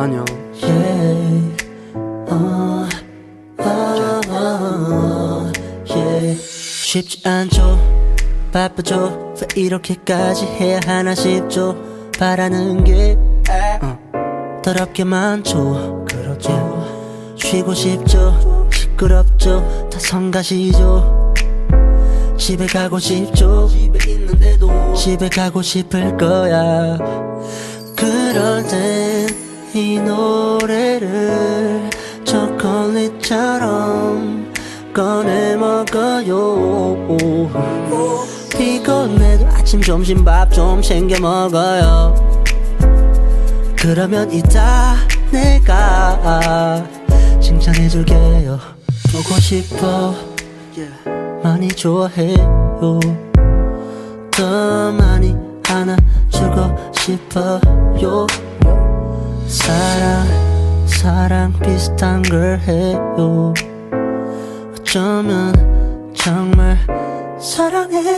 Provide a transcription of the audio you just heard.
안녕 yeah. 어, 어, 어, yeah. 쉽지 않죠. 바쁘죠. 왜 이렇게까지 해야 하나 싶죠. 바라는 게 어, 더럽게 많죠 그렇죠. 쉬고 싶죠. 시끄럽죠. 다 성가시죠. 집에 가고 싶죠. 집에 있는데도. 집에 가고 싶을 거야. 그럴 땐 이 노래를 초콜릿처럼 꺼내 먹어요. 피곤해도 아침 점심 밥 좀 챙겨 먹어요. 그러면 이따 내가 칭찬해줄게요. 보고 싶어. 많이 좋아해요. 더 많이 안아주고 싶어요 사랑 사랑 비슷한 걸 해요. 어쩌면 정말 사랑해요